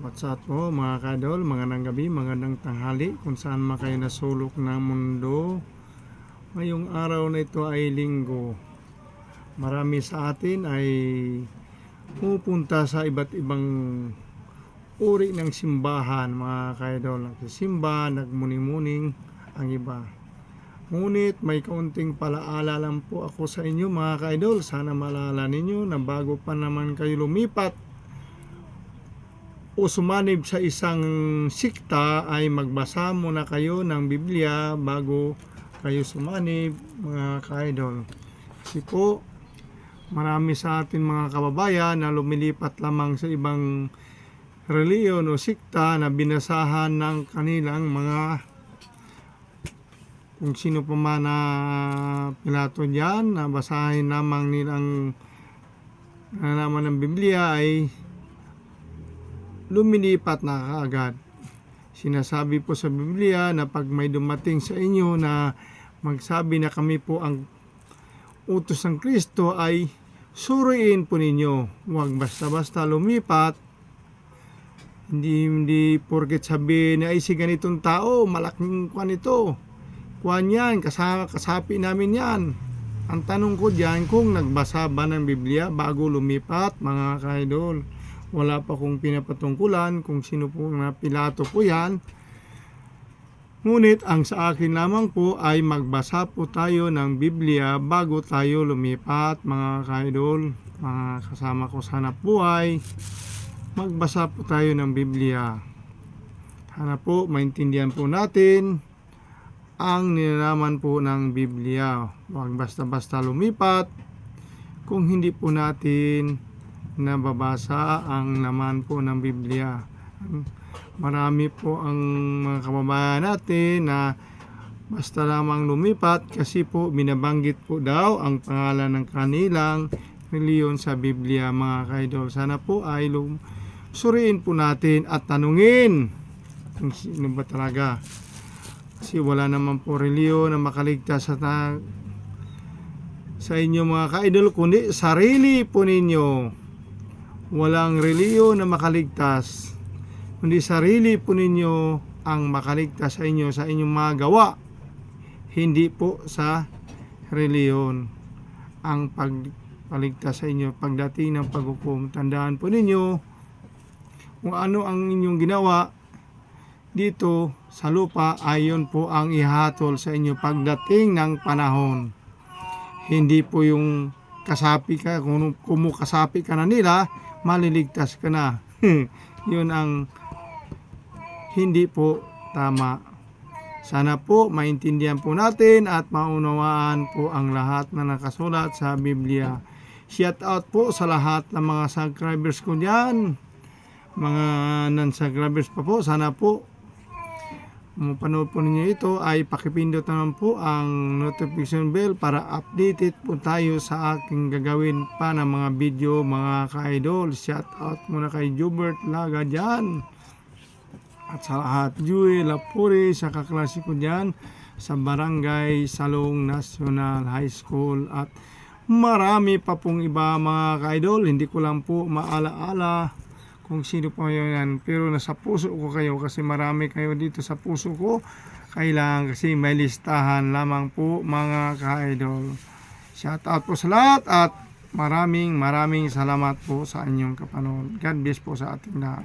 What's up po mga kadol, magandang gabi, magandang tanghali kung saan man kayo nasulok ng mundo. Ngayong araw na ito ay linggo. Marami sa atin ay pupunta sa iba't ibang uri ng simbahan mga kadol. Nagsisimba, nagmuni-muning ang iba. Ngunit may kaunting palaala lang po ako sa inyo mga ka-idol. Sana malala ninyo na bago pa naman kayo lumipat o sumanib sa isang sikta ay magbasa muna kayo ng Biblia bago kayo sumanib mga ka-idol. Kasi po marami sa atin mga kababayan na lumilipat lamang sa ibang reliyon o sikta na binasahan ng kanilang mga kung sino pa man na pilato dyan, na basahin lamang nilang nalaman ng Biblia ay lumilipat na kaagad. Sinasabi po sa Biblia na pag may dumating sa inyo na magsabi na kami po ang utos ng Kristo ay suriin po ninyo. Huwag basta-basta lumipat. Hindi, hindi porket sabi na ay si ganitong tao, malaking kwan ito. Kwan yan, kasama, kasapi namin yan. Ang tanong ko diyan kung nagbasa ba ng Biblia bago lumipat mga kaidol. Wala pa kong pinapatungkulan kung sino po na pilato po yan. Ngunit ang sa akin lamang po ay magbasa po tayo ng Biblia bago tayo lumipat mga kaidol, mga kasama ko sa hanap buhay. Magbasa po tayo ng Biblia. Hanap po, maintindihan po natin ang nilalaman po ng Biblia. Huwag basta-basta lumipat kung hindi po natin nababasa ang naman po ng Biblia. Marami po ang mga kababayan natin na basta lamang lumipat kasi po binabanggit po daw ang pangalan ng kanilang reliyon sa Biblia mga kaidol. Sana po ay lum- suriin po natin at tanungin kung sino ba talaga kasi wala naman po reliyon na makaligtas sa sa inyo mga ka-idol kundi sarili po ninyo. Walang reliyon na makaligtas kundi sarili po ninyo ang makaligtas sa inyo sa inyong mga gawa. Hindi po sa reliyon ang pagpaligtas sa inyo pagdating ng paghukom. Tandaan po ninyo kung ano ang inyong ginawa dito sa lupa ayon po ang ihatol sa inyo pagdating ng panahon. Hindi po yung kasapi ka, kung kumukasapi ka na nila, maliligtas ka na. Yun ang hindi po tama. Sana po maintindihan po natin at maunawaan po ang lahat na nakasulat sa Biblia. Shout out po sa lahat ng mga subscribers ko diyan. Mga non-subscribers pa po, sana po mapanood po ninyo ito ay pakipindot naman po ang notification bell para updated po tayo sa aking gagawin pa ng mga video mga ka-idol. Shout out muna kay Jubert Laga dyan. At sa lahat, Jewel Lapuri sa kaklase dyan sa Barangay Salong National High School at marami pa pong iba mga ka-idol. Hindi ko lang po maalaala kung sino po yan. Pero nasa puso ko kayo kasi marami kayo dito sa puso ko. Kailangan kasi may listahan lamang po mga ka-idol. Shout out po sa lahat at maraming maraming salamat po sa inyong kapanood. God bless po sa ating lahat.